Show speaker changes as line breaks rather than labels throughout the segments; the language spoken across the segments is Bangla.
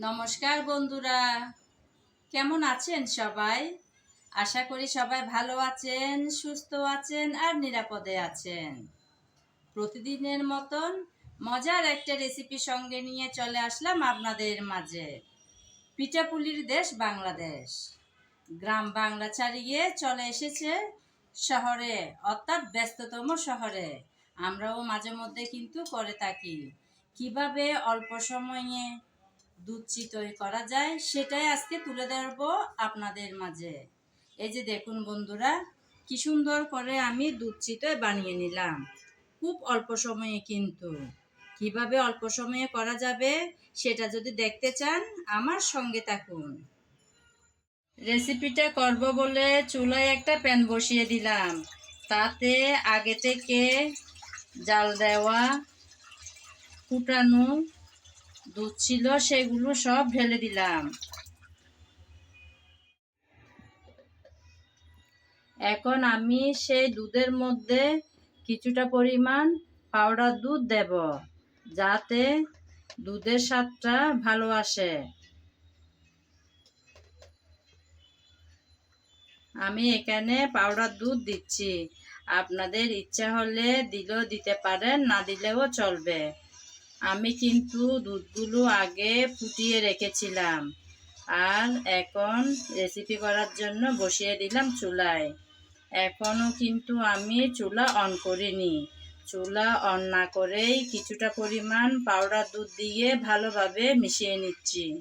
নমস্কার বন্ধুরা। কেমন আছেন সবাই? আশা করি সবাই ভালো আছেন, সুস্থ আছেন আর নিরাপদে আছেন। প্রতিদিনের মতন মজার একটা রেসিপি সঙ্গে নিয়ে চলে আসলাম আপনাদের মাঝে। পিঠাপুলির দেশ বাংলাদেশ। গ্রাম বাংলা ছাড়িয়ে চলে এসেছে শহরে, অর্থাৎ ব্যস্ততম শহরে। আমরাও মাঝে মধ্যে কিন্তু করে থাকি। কীভাবে অল্প সময়ে দুধ চিতই করা যায়, সেটাই আজকে তুলে ধরবো আপনাদের মাঝে। এই যে দেখুন বন্ধুরা, কি সুন্দর করে আমি দুধ চিতই বানিয়ে নিলাম। খুব অল্প সময়ে কিন্তু। কীভাবে অল্প সময়ে করা যাবে সেটা যদি দেখতে চান, আমার সঙ্গে থাকুন। রেসিপিটা করব বলে চুলায় একটা প্যান বসিয়ে দিলাম। তাতে আগে থেকে জাল দেওয়া, ফুটানো দুধ ছিল, সেগুলো সব ঢেলে দিলাম। এখন আমি সেই দুধের মধ্যে কিছুটা পরিমাণ পাউডার দুধ দেব, যাতে দুধের স্বাদটা ভালো আসে। আমি এখানে পাউডার দুধ দিচ্ছি। আপনাদের ইচ্ছা হলে দিলেও দিতে পারেন, না দিলেও চলবে। আমি কিন্তু দুধগুলো আগে ফুটিয়ে রেখেছিলাম। আর এখন রেসিপি করার জন্য বসিয়ে দিলাম চুলায়। এখনও কিন্তু আমি চুলা অন করিনি। চুলা অন না করেই কিছুটা পরিমাণ পাউডার দুধ দিয়ে ভালোভাবে মিশিয়ে নিচ্ছি।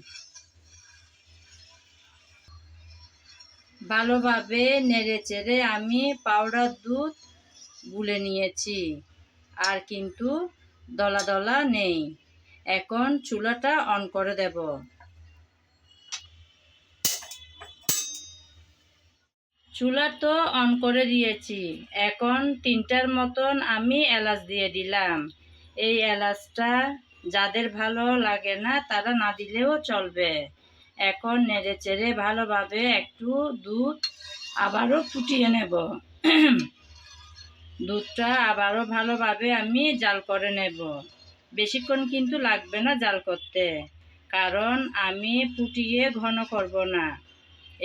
ভালোভাবে নেড়ে চেড়ে আমি পাউডার দুধ গুলে নিয়েছি। আর কিন্তু দলা দলা নেই। এখন চুলাটা অন করে দেব। চুলা তো অন করে দিয়েছি। এখন তিনটার মতন আমি এলাচ দিয়ে দিলাম। এই এলাচটা যাদের ভালো লাগে না, তারা না দিলেও চলবে। এখন নেড়ে চেড়ে ভালোভাবে একটু দুধ আবারও ফুটিয়ে নেব। দুধটা আবারও ভালোভাবে আমি জাল করে নেব। বেশিক্ষণ কিন্তু লাগবে না জাল করতে, কারণ আমি ফুটিয়ে ঘন করব না।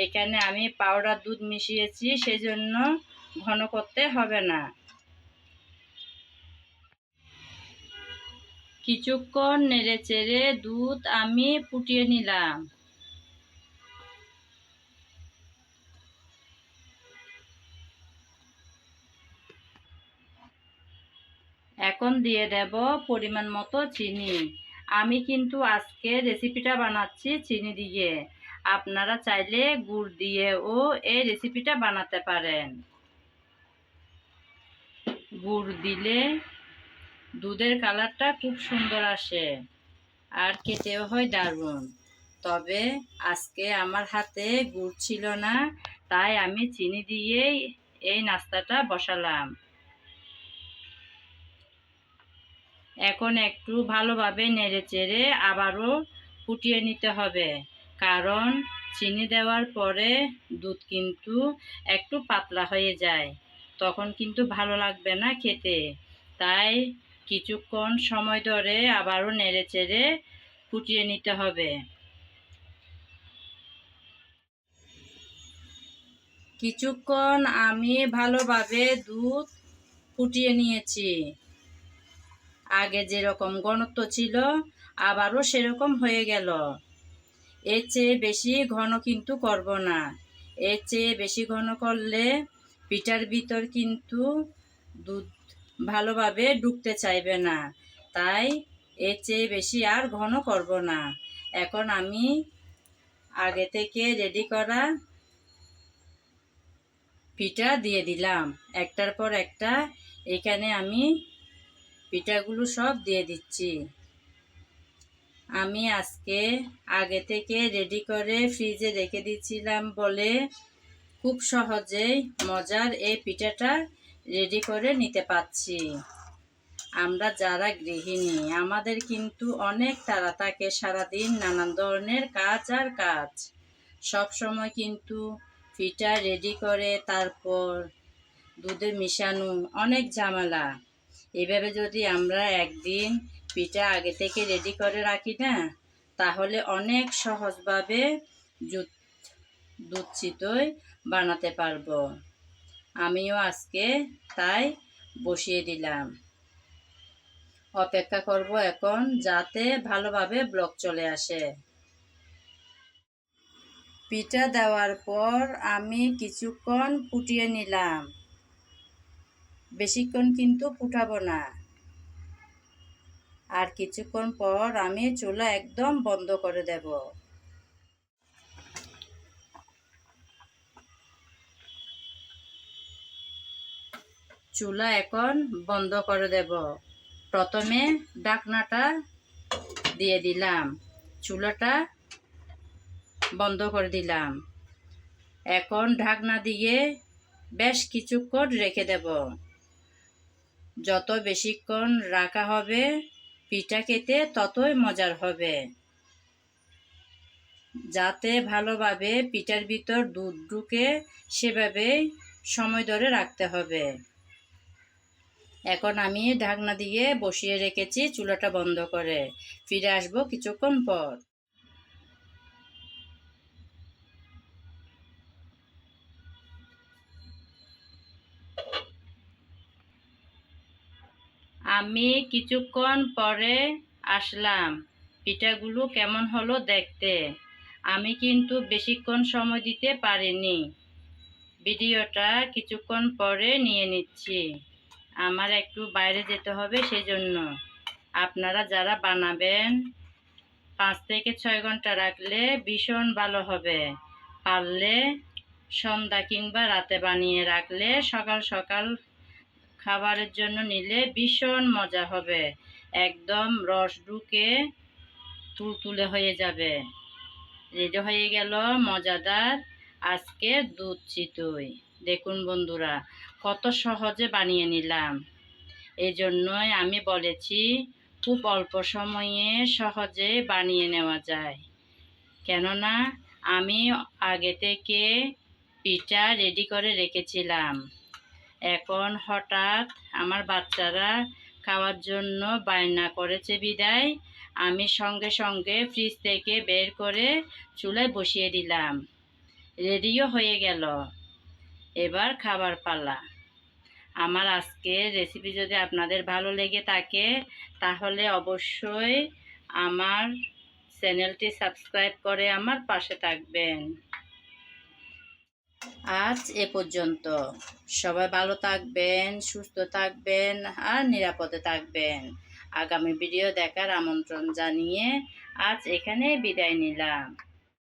এখানে আমি পাউডার দুধ মিশিয়েছি, সেজন্য ঘন করতে হবে না। কিছুক্ষণ নেড়ে চেড়ে দুধ আমি ফুটিয়ে নিলাম। এখন দিয়ে দেব পরিমাণ মতো চিনি। আমি কিন্তু আজকে রেসিপিটা বানাচ্ছি চিনি দিয়ে। আপনারা চাইলে গুড় দিয়েও এই রেসিপিটা বানাতে পারেন। গুড় দিলে দুধের কালারটা খুব সুন্দর আসে আর খেতেও হয় দারুণ। তবে আজকে আমার হাতে গুড় ছিল না, তাই আমি চিনি দিয়েই এই নাস্তাটা বসালাম। এখন একটু ভালোভাবে নেড়ে চেড়ে আবারও ফুটিয়ে নিতে হবে। কারণ চিনি দেওয়ার পরে দুধ কিন্তু একটু পাতলা হয়ে যায়। তখন কিন্তু ভালো লাগবে না খেতে। তাই কিছুক্ষণ সময় ধরে আবারও নেড়ে চেড়ে ফুটিয়ে নিতে হবে। কিছুক্ষণ আমি ভালোভাবে দুধ ফুটিয়ে নিয়েছি। আগে যেরকম ঘনত্ব ছিল, আবারও সেরকম হয়ে গেল। এর চেয়ে বেশি ঘন কিন্তু করব না। এর চেয়ে বেশি ঘন করলে পিঠার ভিতর কিন্তু দুধ ভালোভাবে ঢুকতে চাইবে না। তাই এর চেয়ে বেশি আর ঘন করব না। এখন আমি আগে থেকে রেডি করা পিঠা দিয়ে দিলাম। একটার পর একটা এখানে আমি পিঠাগুলো সব দিয়ে দিচ্ছি। আমি আজকে আগে থেকে রেডি করে ফ্রিজে রেখে দিচ্ছিলাম বলে খুব সহজেই মজার এই পিঠাটা রেডি করে নিতে পারছি। আমরা যারা গৃহিণী, আমাদের কিন্তু অনেক তারা থাকে সারাদিন নানান ধরনের কাজ আর কাজ। সব সময় কিন্তু পিঠা রেডি করে তারপর দুধে মিশানো অনেক ঝামেলা। এভাবে যদি আমরা একদিন পিঠা আগে থেকে রেডি করে রাখি না, তাহলে অনেক সহজভাবে দুধ চিতই বানাতে পারব। আমিও আজকে তাই বসিয়ে দিলাম। অপেক্ষা করব এখন যাতে ভালোভাবে ব্লক চলে আসে। পিঠা দেওয়ার পর আমি কিছুক্ষণ ফুটিয়ে নিলাম। বেশিক্ষণ কিন্তু ফুটাবো না। আর কিছুক্ষণ পর আমি চুলা একদম বন্ধ করে দেব। চুলা এখন বন্ধ করে দেব। প্রথমে ডাকনাটা দিয়ে দিলাম। চুলাটা বন্ধ করে দিলাম। এখন ঢাকনা দিয়ে বেশ কিছুক্ষণ রেখে দেব। যত বেশিক্ষণ রাখা হবে পিঠা খেতে, ততই মজার হবে। যাতে ভালোভাবে পিঠার ভিতর দুধ ঢুকে সেভাবেই সময় ধরে রাখতে হবে। এখন আমি ঢাকনা দিয়ে বসিয়ে রেখেছি চুলাটা বন্ধ করে। ফিরে আসব কিছুক্ষণ পর। আমি কিছুক্ষণ পরে আসলাম। পিঠাগুলো কেমন হলো দেখতে? আমি কিন্তু বেশিক্ষণ সময় দিতে পারিনি। ভিডিওটা কিছুক্ষণ পরে নিয়ে নিচ্ছি। আমার একটু বাইরে যেতে হবে সেজন্য। আপনারা যারা বানাবেন, পাঁচ থেকে ছয় ঘণ্টা রাখলে ভীষণ ভালো হবে। পারলে সন্ধ্যা কিংবা রাতে বানিয়ে রাখলে সকাল সকাল খাবারের জন্য নিলে ভীষণ মজা হবে। একদম রস ঢুকে তুলতুলে হয়ে যাবে। রেডি হয়ে গেল মজাদার আজকে দুধ চিতই। দেখুন বন্ধুরা, কত সহজে বানিয়ে নিলাম। এই জন্যই আমি বলেছি, খুব অল্প সময়ে সহজে বানিয়ে নেওয়া যায়। কেননা, আমি আগে থেকে পিঠা রেডি করে রেখেছিলাম। এখন হঠাৎ আমার বাচ্চারা খাওয়ার জন্য বায়না করেছে বিদায়। আমি সঙ্গে সঙ্গে ফ্রিজ থেকে বের করে চুলায় বসিয়ে দিলাম। রেডিও হয়ে গেল। এবার খাবার পালা। আমার আজকের রেসিপি যদি আপনাদের ভালো লেগে থাকে, তাহলে অবশ্যই আমার চ্যানেলটি সাবস্ক্রাইব করে আমার পাশে থাকবেন। আজ এ পর্যন্ত। সবাই ভালো থাকবেন, সুস্থ থাকবেন আর নিরাপদে থাকবেন। আগামী ভিডিও দেখার আমন্ত্রণ জানিয়ে আজ এখানে বিদায় নিলাম।